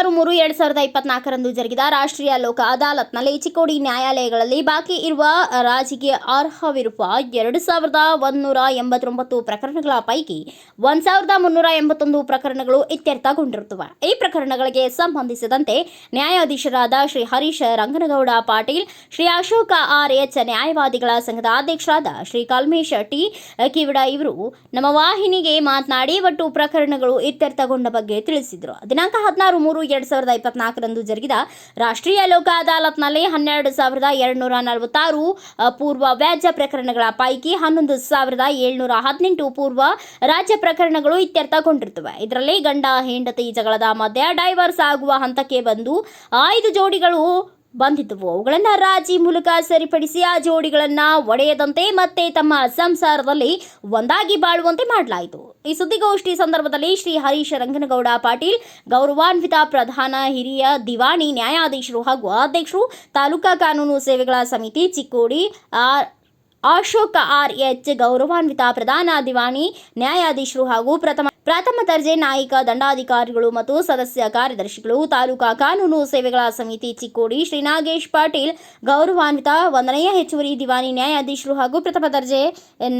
ಹದಿನಾರು ಮೂರು ಎರಡ್ ಸಾವಿರದ ಇಪ್ಪತ್ನಾಲ್ಕರಂದು ಜರುಗಿದ ರಾಷ್ಟ್ರೀಯ ಲೋಕ ಅದಾಲತ್ನಲ್ಲಿ ಚಿಕ್ಕೋಡಿ ನ್ಯಾಯಾಲಯಗಳಲ್ಲಿ ಬಾಕಿ ಇರುವ ರಾಜಿಗೆ ಅರ್ಹವಿರುವ ಎರಡು ಸಾವಿರದ ಒಂದೂರ ಎಂಬತ್ತೊಂಬತ್ತು ಪ್ರಕರಣಗಳ ಪೈಕಿ ಒಂದ್ ಸಾವಿರದ ಮುನ್ನೂರ ಎಂಬತ್ತೊಂದು ಪ್ರಕರಣಗಳು ಇತ್ಯರ್ಥಗೊಂಡಿರುತ್ತವೆ. ಈ ಪ್ರಕರಣಗಳಿಗೆ ಸಂಬಂಧಿಸಿದಂತೆ ನ್ಯಾಯಾಧೀಶರಾದ ಶ್ರೀ ಹರೀಶ್ ರಂಗನಗೌಡ ಪಾಟೀಲ್, ಶ್ರೀ ಅಶೋಕ ಆರ್ ಎಚ್ ನ್ಯಾಯವಾದಿಗಳ ಸಂಘದ ಅಧ್ಯಕ್ಷರಾದ ಶ್ರೀ ಕಲ್ಮೇಶ್ ಟಿ ಕಿವಿಡ ಇವರು ನಮ್ಮ ವಾಹಿನಿಗೆ ಮಾತನಾಡಿ, ಒಟ್ಟು ಪ್ರಕರಣಗಳು ಇತ್ಯರ್ಥಗೊಂಡ ಬಗ್ಗೆ ತಿಳಿಸಿದರು. ದಿನಾಂಕ ಹದಿನಾರು ಮೂರು ಎರಡ್ ಸಾವಿರದ ಇಪ್ಪತ್ನಾಲ್ಕರಂದು ಜರುಗಿದ ರಾಷ್ಟ್ರೀಯ ಲೋಕ ಅದಾಲತ್ನಲ್ಲಿ ಹನ್ನೆರಡು ಸಾವಿರದ ಎರಡುನೂರ ನಲವತ್ತಾರು ಪೂರ್ವ ವ್ಯಾಜ್ಯ ಪ್ರಕರಣಗಳ ಪೈಕಿ ಹನ್ನೊಂದು ಸಾವಿರದ ಏಳ್ನೂರ ಹದಿನೆಂಟು ಪೂರ್ವ ರಾಜ್ಯ ಪ್ರಕರಣಗಳು ಇತ್ಯರ್ಥಗೊಂಡಿರುತ್ತವೆ. ಇದರಲ್ಲಿ ಗಂಡ, ಹೆಂಡತಿ, ಜಗಳದ ಮಧ್ಯ ಡೈವರ್ಸ್ ಆಗುವ ಹಂತಕ್ಕೆ ಬಂದು ಐದು ಜೋಡಿಗಳು ಬಂದಿದ್ದವು. ಅವುಗಳನ್ನು ರಾಜಿ ಮೂಲಕ ಸರಿಪಡಿಸಿ ಆ ಜೋಡಿಗಳನ್ನು ಒಡೆಯದಂತೆ ಮತ್ತೆ ತಮ್ಮ ಸಂಸಾರದಲ್ಲಿ ಒಂದಾಗಿ ಬಾಳುವಂತೆ ಮಾಡಲಾಯಿತು. ಈ ಸುದ್ದಿಗೋಷ್ಠಿ ಸಂದರ್ಭದಲ್ಲಿ ಶ್ರೀ ಹರೀಶ್ ರಂಗನಗೌಡ ಪಾಟೀಲ್, ಗೌರವಾನ್ವಿತ ಪ್ರಧಾನ ಹಿರಿಯ ದಿವಾಣಿ ನ್ಯಾಯಾಧೀಶರು ಹಾಗೂ ಅಧ್ಯಕ್ಷರು, ತಾಲೂಕಾ ಕಾನೂನು ಸೇವೆಗಳ ಸಮಿತಿ ಚಿಕ್ಕೋಡಿ ಅಶೋಕ ಆರ್ ಎಚ್ ಗೌರವಾನ್ವಿತ ಪ್ರಧಾನ ದಿವಾಣಿ ನ್ಯಾಯಾಧೀಶರು ಹಾಗೂ ಪ್ರಥಮ ಪ್ರಥಮ ದರ್ಜೆ ನ್ಯಾಯಿಕ ದಂಡಾಧಿಕಾರಿಗಳು ಮತ್ತು ಸದಸ್ಯ ಕಾರ್ಯದರ್ಶಿಗಳು, ತಾಲೂಕಾ ಕಾನೂನು ಸೇವೆಗಳ ಸಮಿತಿ ಚಿಕ್ಕೋಡಿ ಶ್ರೀ ನಾಗೇಶ್ ಪಾಟೀಲ್, ಗೌರವಾನ್ವಿತ ಒಂದನೆಯ ಹೆಚ್ಚುವರಿ ದಿವಾನಿ ನ್ಯಾಯಾಧೀಶರು ಹಾಗೂ ಪ್ರಥಮ ದರ್ಜೆ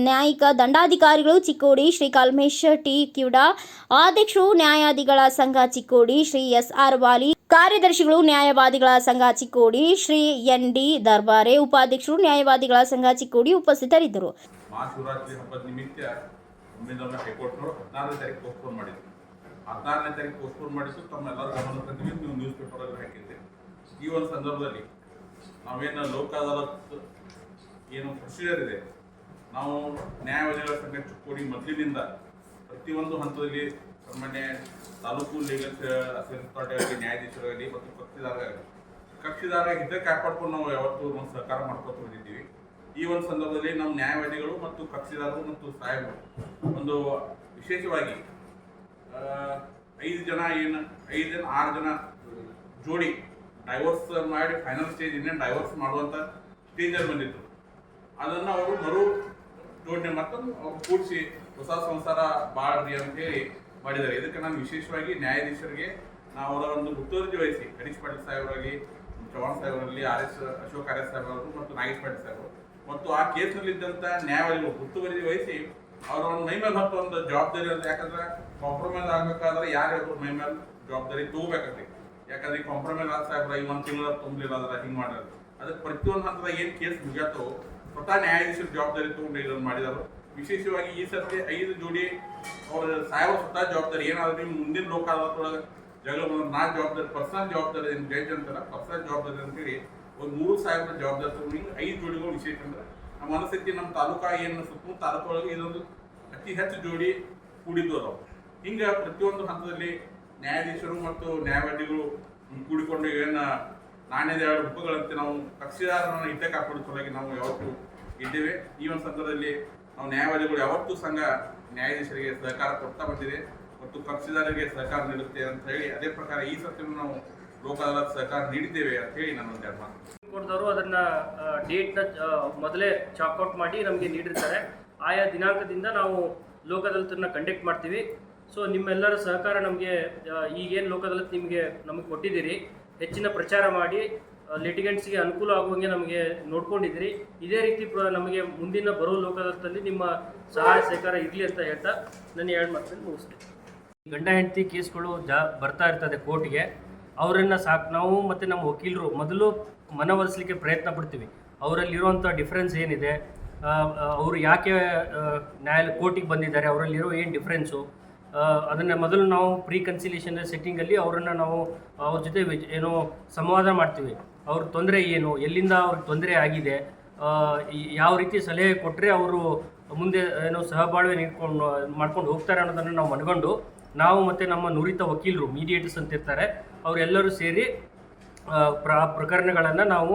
ನ್ಯಾಯಿಕ ದಂಡಾಧಿಕಾರಿಗಳು ಚಿಕ್ಕೋಡಿ ಶ್ರೀ ಕಲ್ಮೇಶ್ ಟಿ. ಕ್ಯೂಡಾ, ಅಧ್ಯಕ್ಷರು ನ್ಯಾಯಾಧಿಗಳ ಸಂಘ ಚಿಕ್ಕೋಡಿ ಶ್ರೀ ಎಸ್. ಆರ್. ವಾಲಿ ಕಾರ್ಯದರ್ಶಿಗಳು ನ್ಯಾಯವಾದಿಗಳ ಸಂಘ ಚಿಕ್ಕೋಡಿ ಶ್ರೀ ಎನ್. ಡಿ. ದರ್ಬಾರೆ, ಉಪಾಧ್ಯಕ್ಷರು ನ್ಯಾಯವಾದಿಗಳ ಸಂಘ ಚಿಕ್ಕೋಡಿ ಉಪಸ್ಥಿತರಿದ್ದರು. ಒಮ್ಮಿಂದೊಮ್ಮೆ ಹೈಕೋರ್ಟ್ನವರು ಹದಿನಾರನೇ ತಾರೀಕು ಪೋಸ್ಟ್ಪೋನ್ ಮಾಡಿದ್ರು. ಹದಿನಾರನೇ ತಾರೀಕು ಪೋಸ್ಟ್ಪೋನ್ ಮಾಡಿದ್ದು ತಮ್ಮೆಲ್ಲರ ಗಮನ ತಂದಿದ್ದು ನೀವು ನ್ಯೂಸ್ ಪೇಪರಲ್ಲಿ ಹಾಕಿದ್ದೆ. ಈ ಒಂದು ಸಂದರ್ಭದಲ್ಲಿ ನಾವೇನು ಲೋಕ ಅದಾಲತ್ ಏನು ಪ್ರೊಸೀಜರ್ ಇದೆ? ನಾವು ನ್ಯಾಯವಾದಿಗಳ ಸಂಘ ಚಿಕ್ಕೋಡಿ ಮೊದಲಿನಿಂದ ಪ್ರತಿಯೊಂದು ಹಂತದಲ್ಲಿ ಸಾಮಾನ್ಯ ತಾಲೂಕು ಲೀಗಲ್ ಅಥಾರಿಟಿ ನ್ಯಾಯಾಧೀಶರಾಗಲಿ ಮತ್ತು ಕಕ್ಷಿದಾರರಾಗಲಿ. ಕಕ್ಷಿದಾರ ಹಿತ ಕಾಪಾಡ್ಕೊಂಡು ನಾವು ಯಾವತ್ತೂ ಒಂದು ಸಹಕಾರ ಮಾಡ್ಕೊತ ಬಂದಿದ್ದೀವಿ. ಈ ಒಂದು ಸಂದರ್ಭದಲ್ಲಿ ನಮ್ಮ ನ್ಯಾಯವಾದಿಗಳು ಮತ್ತು ಕಕ್ಷಿದಾರರು ಮತ್ತು ಸಾಹೇಬರು ಒಂದು ವಿಶೇಷವಾಗಿ ಐದು ಜನ ಏನು, ಐದು ಜನ, ಆರು ಜನ ಜೋಡಿ ಡೈವರ್ಸ್ ಮಾಡಿ ಫೈನಲ್ ಸ್ಟೇಜ್ ಇನ್ನೇನು ಡೈವರ್ಸ್ ಮಾಡುವಂಥ ಸ್ಟೇಜಲ್ಲಿ ಬಂದಿತ್ತು ಅದನ್ನು ಅವರು ಮರು ಜೋಡಣೆ ಮತ್ತೊಂದು ಅವ್ರು ಕೂಡಿಸಿ ಹೊಸ ಸಂಸಾರ ಬಾಳ್ರಿ ಅಂತ ಹೇಳಿ ಮಾಡಿದ್ದಾರೆ. ಇದಕ್ಕೆ ನಾನು ವಿಶೇಷವಾಗಿ ನ್ಯಾಯಾಧೀಶರಿಗೆ ನಾವು ಅವರ ಒಂದು ಮುತುವರ್ಜಿ ವಹಿಸಿ ಗಣೇಶ್ ಪಾಟೀಲ್ ಸಾಹೇಬರಲ್ಲಿ Chauhan ಸಾಹೇಬರಲ್ಲಿ R S Ashok R S ಸಾಹೇಬರವರು ಮತ್ತು ನಾಗೇಶ್ ಪಾಟೀಲ್ ಸಾಹೇಬರು ಮತ್ತು ಆ ಕೇಸ್ನಲ್ಲಿದ್ದಂಥ ನ್ಯಾಯವಾದಿಗಳು ಮುತುವರ್ಜಿ ವಹಿಸಿ ಅವರ ಒಂದು ಮೈ ಹತ್ತು ಒಂದು ಜವಾಬ್ದಾರಿ ಅಂತ ಯಾಕಂದ್ರೆ ಕಾಂಪ್ರಮೈಸ್ ಆಗ್ಬೇಕಾದ್ರೆ ಯಾರು ಮೈ ಮೇಲೆ ಜವಾಬ್ದಾರಿ ತಗೋಬೇಕಾಗ್ತಿ ಯಾಕಂದ್ರೆ ಕಾಂಪ್ರಮೈಸ್ ಆಗ್ತಾ ಇದ್ರೆ ಈ ಒಂದು ತಿಂಗಳ ತುಂಬಲಿಲ್ಲ ಅಂದ್ರೆ ಹಿಂಗೆ ಮಾಡ್ಯಾರ ಅದಕ್ಕೆ ಪ್ರತಿಯೊಂದು ಹಂತದಾಗ ಏನು ಕೇಸ್ ಮುಗಿಯತ್ತೋ ಸ್ವತಃ ನ್ಯಾಯಾಧೀಶರ ಜವಾಬ್ದಾರಿ ತಗೊಂಡು ಇದನ್ನು ಮಾಡಿದರು. ವಿಶೇಷವಾಗಿ ಈ ಸರ್ತಿ ಐದು ಜೋಡಿ ಅವರ ಸಾಯವ ಸ್ವತಃ ಜವಾಬ್ದಾರಿ ಏನಾದ್ರೂ ನಿಮ್ಮ ಮುಂದಿನ ಲೋಕ ಜಗಳ ನಾ ಜವಾಬ್ದಾರಿ ಪರ್ಸನಲ್ ಜವಾಬ್ದಾರಿ ಜಡ್ಜ್ ಅಂತಾರ ಪರ್ಸನಲ್ ಜವಾಬ್ದಾರಿ ಅಂತೇಳಿ ಒಂದು ಮೂರು ಸಾವಿರದ ಜವಾಬ್ದಾರಿ ತಗೊಂಡು ಐದು ಜೋಡಿಗಳು ವಿಶೇಷ ಅಂದ್ರೆ ನಮ್ಮ ಅನಿಸಿಕೆ ನಮ್ಮ ತಾಲೂಕಾ ಏನು ಸುತ್ತಮುತ್ತ ತಾಲೂಕೊಳಗೆ ಇದೊಂದು ಅತಿ ಹೆಚ್ಚು ಜೋಡಿ ಕೂಡಿದ್ದು ಅದಾವ. ಹಿಂಗೆ ಪ್ರತಿಯೊಂದು ಹಂತದಲ್ಲಿ ನ್ಯಾಯಾಧೀಶರು ಮತ್ತು ನ್ಯಾಯವಾದಿಗಳು ಕೂಡಿಕೊಂಡು ಏನು ನಾಣ್ಯದ ಎರಡು ರೂಪಗಳಂತೆ ನಾವು ಕಕ್ಷಿದಾರರನ್ನು ಹಿತ ಕಾಪಾಡೋ ಸಲುವಾಗಿ ನಾವು ಯಾವತ್ತೂ ಇದ್ದೇವೆ. ಈ ಒಂದು ಸಂದರ್ಭದಲ್ಲಿ ನಾವು ನ್ಯಾಯವಾದಿಗಳು ಯಾವತ್ತೂ ಸಂಘ ನ್ಯಾಯಾಧೀಶರಿಗೆ ಸಹಕಾರ ಕೊಡ್ತಾ ಬಂದಿದೆ ಮತ್ತು ಕಕ್ಷಿದಾರರಿಗೆ ಸಹಕಾರ ನೀಡುತ್ತೆ ಅಂತ ಹೇಳಿ ಅದೇ ಪ್ರಕಾರ ಈ ಸತ್ಯವನ್ನು ನಾವು ಲೋಕ ಅದಾಲತ್ ಸಹಕಾರ ನೀಡಿದ್ದೇವೆ ಅಂತ ಹೇಳಿ ನಾನು ಒಂದು ಮಾತು ಕೋರ್ಟ್ದವರು ಅದನ್ನ ಡೇಟ್ನ ಮೊದಲೇ ಚಾಕ್ಔಟ್ ಮಾಡಿ ನಮಗೆ ನೀಡಿರ್ತಾರೆ. ಆಯಾ ದಿನಾಂಕದಿಂದ ನಾವು ಲೋಕದಳತನ್ನ ಕಂಡಕ್ಟ್ ಮಾಡ್ತೀವಿ. ಸೊ ನಿಮ್ಮೆಲ್ಲರ ಸಹಕಾರ ನಮಗೆ ಈಗೇನು ಅದಾಲತ್ ನಿಮಗೆ ನಮಗೆ ಕೊಟ್ಟಿದ್ದೀರಿ. ಹೆಚ್ಚಿನ ಪ್ರಚಾರ ಮಾಡಿ ಲಿಟಿಗೆಂಟ್ಸ್ಗೆ ಅನುಕೂಲ ಆಗುವಂಗೆ ನಮಗೆ ನೋಡ್ಕೊಂಡಿದ್ದೀರಿ. ಇದೇ ರೀತಿ ಪ್ರ- ನಮಗೆ ಮುಂದಿನ ಬರೋ ಲೋಕದಲ್ಲಿ ನಿಮ್ಮ ಸಹಾಯ, ಸಹಕಾರ ಇರಲಿ ಅಂತ ಹೇಳ್ತಾ ನನ್ನ ಎರಡು ಮಾತನ್ನು ಮುಗಿಸ್ತೀನಿ. ಗಂಡ ಹೆಂಡತಿ ಕೇಸ್ಗಳು ಜಾ, ಬರ್ತಾ ಇರ್ತದೆ ಕೋರ್ಟ್ಗೆ. ಅವರನ್ನು ಸಾಕು, ನಾವು ಮತ್ತು ನಮ್ಮ ವಕೀಲರು ಮೊದಲು ಮನವೊಲಿಸಲಿಕ್ಕೆ ಪ್ರಯತ್ನ ಪಡ್ತೀವಿ. ಅವರಲ್ಲಿರುವಂಥ ಡಿಫ್ರೆನ್ಸ್ ಏನಿದೆ? ಅವರು ಯಾಕೆ ನ್ಯಾಯಾಲಯ ಕೋರ್ಟಿಗೆ ಬಂದಿದ್ದಾರೆ, ಅವರಲ್ಲಿರೋ ಏನು ಡಿಫ್ರೆನ್ಸು ಅದನ್ನು ಮೊದಲು ನಾವು ಪ್ರೀ ಕನ್ಸಿಲೇಷನ್ ಸೆಟ್ಟಿಂಗಲ್ಲಿ ಅವರನ್ನು ನಾವು, ಅವ್ರ ಜೊತೆ ಏನೋ ಸಂವಾದ ಮಾಡ್ತೀವಿ. ಅವ್ರ ತೊಂದರೆ ಏನು? ಎಲ್ಲಿಂದ ಅವ್ರಿಗೆ ತೊಂದರೆ ಆಗಿದೆ? ಯಾವ ರೀತಿ ಸಲಹೆ ಕೊಟ್ಟರೆ ಅವರು ಮುಂದೆ ಏನೋ ಸಹಬಾಳ್ವೆ ನೀಡ್ಕೊಂಡು, ಮಾಡ್ಕೊಂಡು ಹೋಗ್ತಾರೆ ಅನ್ನೋದನ್ನು ನಾವು ಮನಗೊಂಡು, ನಾವು ಮತ್ತು ನಮ್ಮ ನುರಿತ ವಕೀಲರು ಮೀಡಿಯೇಟರ್ಸ್ ಅಂತ ಇರ್ತಾರೆ ಅವರೆಲ್ಲರೂ ಸೇರಿ ಪ್ರ, ಪ್ರಕರಣಗಳನ್ನು ನಾವು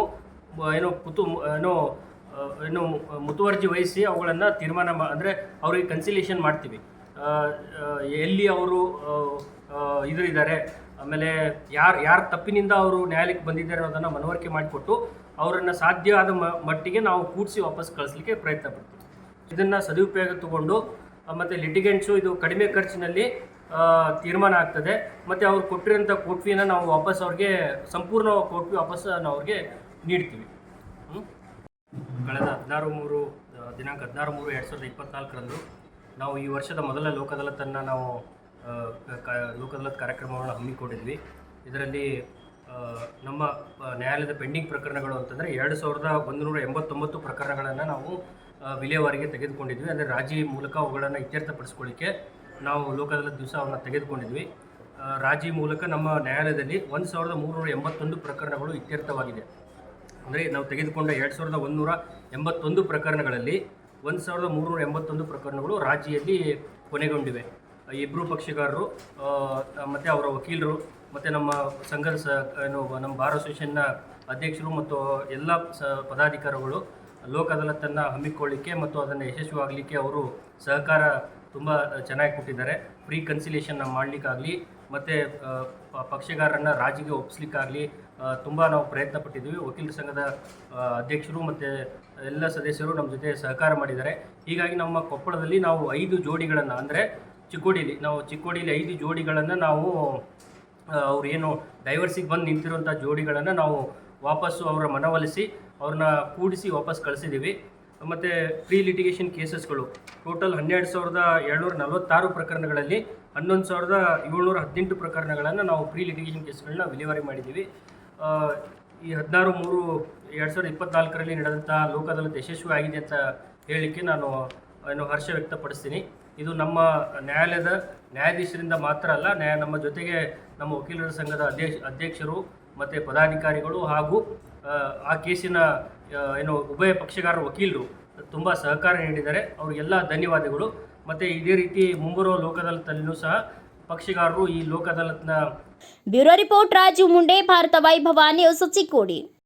ಏನು ಕುತು, ಏನು ಏನು ಮುತುವರ್ಜಿ ವಹಿಸಿ ಅವುಗಳನ್ನು ತೀರ್ಮಾನ ಮಾ, ಅಂದರೆ ಅವ್ರಿಗೆ ಕನ್ಸಿಲೇಷನ್ ಮಾಡ್ತೀವಿ. ಎಲ್ಲಿ ಅವರು ಇದರಿದ್ದಾರೆ, ಆಮೇಲೆ ಯಾರು, ಯಾರ ತಪ್ಪಿನಿಂದ ಅವರು ನ್ಯಾಯಾಲಯಕ್ಕೆ ಬಂದಿದ್ದಾರೆ ಅನ್ನೋದನ್ನು ಮನವರಿಕೆ ಮಾಡಿಕೊಟ್ಟು ಅವರನ್ನು ಸಾಧ್ಯ ಆದ ಮಟ್ಟಿಗೆ ನಾವು ಕೂಡಿಸಿ ವಾಪಸ್ ಕಳಿಸ್ಲಿಕ್ಕೆ ಪ್ರಯತ್ನ ಪಡ್ತೀವಿ. ಇದನ್ನು ಸದುಪಯೋಗ ತಗೊಂಡು ಮತ್ತು ಲಿಟಿಗೆಂಟ್ಸು ಇದು ಕಡಿಮೆ ಖರ್ಚಿನಲ್ಲಿ ತೀರ್ಮಾನ ಆಗ್ತದೆ. ಮತ್ತು ಅವ್ರು ಕೊಟ್ಟಿರೋಂಥ ಕೋರ್ಟ್ ಫೀನ ನಾವು ವಾಪಸ್ ಅವ್ರಿಗೆ, ಸಂಪೂರ್ಣ ಕೋಟ್ವಿ ವಾಪಸ್ ನಾವು ಅವ್ರಿಗೆ ನೀಡ್ತೀವಿ? ಕಳೆದ ಹದಿನಾರು ಮೂರು, ದಿನಾಂಕ ಹದಿನಾರು ಮೂರು ಎರಡು ಸಾವಿರದ ಇಪ್ಪತ್ನಾಲ್ಕರಂದು ನಾವು ಈ ವರ್ಷದ ಮೊದಲ ಲೋಕದಲತನ್ನು ನಾವು ಲೋಕದಲತ್ ಕಾರ್ಯಕ್ರಮವನ್ನು ಹಮ್ಮಿಕೊಂಡಿದ್ವಿ. ಇದರಲ್ಲಿ ನಮ್ಮ ನ್ಯಾಯಾಲಯದ ಪೆಂಡಿಂಗ್ ಪ್ರಕರಣಗಳು ಅಂತಂದರೆ ಎರಡು ಸಾವಿರದ ಒಂದುನೂರ ಎಂಬತ್ತೊಂಬತ್ತು ಪ್ರಕರಣಗಳನ್ನು ನಾವು ವಿಲೇವಾರಿಗೆ ತೆಗೆದುಕೊಂಡಿದ್ವಿ. ಅಂದರೆ ರಾಜಿ ಮೂಲಕ ಅವುಗಳನ್ನು ಇತ್ಯರ್ಥಪಡಿಸ್ಕೊಳ್ಳಿಕ್ಕೆ ನಾವು ಲೋಕ ದಿವಸವನ್ನು ತೆಗೆದುಕೊಂಡಿದ್ವಿ. ರಾಜಿ ಮೂಲಕ ನಮ್ಮ ನ್ಯಾಯಾಲಯದಲ್ಲಿ ಒಂದು ಸಾವಿರದ ಮೂರುನೂರ ಎಂಬತ್ತೊಂದು ಪ್ರಕರಣಗಳು ಇತ್ಯರ್ಥವಾಗಿದೆ. ಅಂದರೆ ನಾವು ತೆಗೆದುಕೊಂಡ ಎರಡು ಸಾವಿರದ ಒಂದುನೂರ ಎಂಬತ್ತೊಂದು ಪ್ರಕರಣಗಳಲ್ಲಿ ಒಂದು ಸಾವಿರದ ಮೂರುನೂರ ಎಂಬತ್ತೊಂದು ಪ್ರಕರಣಗಳು ರಾಜಿಯಲ್ಲಿ ಕೊನೆಗೊಂಡಿವೆ. ಇಬ್ಬರು ಪಕ್ಷಗಾರರು ಮತ್ತು ಅವರ ವಕೀಲರು, ಮತ್ತು ನಮ್ಮ ಸಂಘದ ಸ, ಏನು, ನಮ್ಮ ಬಾರ್ ಅಸೋಸಿಯೇಷನ್ನ ಅಧ್ಯಕ್ಷರು ಮತ್ತು ಎಲ್ಲ ಸ, ಪದಾಧಿಕಾರಿಗಳು ಲೋಕ ಅದಾಲತನ್ನು ಹಮ್ಮಿಕೊಳ್ಳಿಕ್ಕೆ ಮತ್ತು ಅದನ್ನು ಯಶಸ್ವಿಯಾಗಲಿಕ್ಕೆ ಅವರು ಸಹಕಾರ ತುಂಬ ಚೆನ್ನಾಗಿ ಕೊಟ್ಟಿದ್ದಾರೆ. ಫ್ರೀ ಕನ್ಸಿಲೇಷನ್ನ ಮಾಡಲಿಕ್ಕಾಗಲಿ, ಮತ್ತು ಪಕ್ಷಗಾರರನ್ನು ರಾಜಿಗೆ ಒಪ್ಪಿಸ್ಲಿಕ್ಕಾಗಲಿ ತುಂಬ ನಾವು ಪ್ರಯತ್ನ ಪಟ್ಟಿದ್ದೀವಿ. ವಕೀಲರ ಸಂಘದ ಅಧ್ಯಕ್ಷರು ಮತ್ತು ಎಲ್ಲ ಸದಸ್ಯರು ನಮ್ಮ ಜೊತೆ ಸಹಕಾರ ಮಾಡಿದ್ದಾರೆ. ಹೀಗಾಗಿ ನಮ್ಮ ಕೊಪ್ಪಳದಲ್ಲಿ ನಾವು ಐದು ಜೋಡಿಗಳನ್ನು, ಅಂದರೆ ಚಿಕ್ಕೋಡಿಲಿ, ನಾವು ಚಿಕ್ಕೋಡಿಲಿ ಐದು ಜೋಡಿಗಳನ್ನು ನಾವು ಅವ್ರು ಏನು ಡೈವರ್ಸಿಗೆ ಬಂದು ನಿಂತಿರುವಂಥ ಜೋಡಿಗಳನ್ನು ನಾವು ವಾಪಸ್ಸು ಅವರ ಮನವೊಲಿಸಿ ಅವ್ರನ್ನ ಕೂಡಿಸಿ ವಾಪಸ್ ಕಳಿಸಿದ್ದೀವಿ ಮತ್ತು ಪ್ರೀ ಲಿಟಿಗೇಷನ್ ಕೇಸಸ್ಗಳು ಟೋಟಲ್ ಹನ್ನೆರಡು ಸಾವಿರದ ಏಳ್ನೂರ ನಲವತ್ತಾರು ಪ್ರಕರಣಗಳಲ್ಲಿ ಹನ್ನೊಂದು ಸಾವಿರದ ಏಳ್ನೂರ ಹದಿನೆಂಟು ಪ್ರಕರಣಗಳನ್ನು ನಾವು ಪ್ರೀ ಲಿಟಿಗೇಷನ್ ಕೇಸ್ಗಳನ್ನ ವಿಲೇವಾರಿ ಮಾಡಿದ್ದೀವಿ. ಈ ಹದಿನಾರು ಮೂರು ಎರಡು ಸಾವಿರದ ಇಪ್ಪತ್ನಾಲ್ಕರಲ್ಲಿ ನಡೆದಂಥ ಲೋಕ ಅದಾಲತ್ ಯಶಸ್ವಿ ಆಗಿದೆ ಅಂತ ಹೇಳಲಿಕ್ಕೆ ನಾನು ಏನು ಹರ್ಷ ವ್ಯಕ್ತಪಡಿಸ್ತೀನಿ. ಇದು ನಮ್ಮ ನ್ಯಾಯಾಲಯದ ನ್ಯಾಯಾಧೀಶರಿಂದ ಮಾತ್ರ ಅಲ್ಲ ನ್ಯಾಯ ನಮ್ಮ ಜೊತೆಗೆ ನಮ್ಮ ವಕೀಲರ ಸಂಘದ ಅಧ್ಯಕ್ಷ ಅಧ್ಯಕ್ಷರು ಮತ್ತು ಪದಾಧಿಕಾರಿಗಳು ಹಾಗೂ ಆ, ಕೇಸಿನ ಏನು ಉಭಯ ಪಕ್ಷಗಾರರ ವಕೀಲರು ತುಂಬ ಸಹಕಾರ ನೀಡಿದ್ದಾರೆ. ಅವರಿಗೆಲ್ಲ ಧನ್ಯವಾದಗಳು. ಮತ್ತು ಇದೇ ರೀತಿ ಮುಂಬರುವ ಲೋಕದಲ್ಲೂ ಸಹ ಪಕ್ಷಗಾರರು ಈ ಲೋಕದಲ್ಲ bureau report Raju Munde, Bharata Vaibhava, news Chikkodi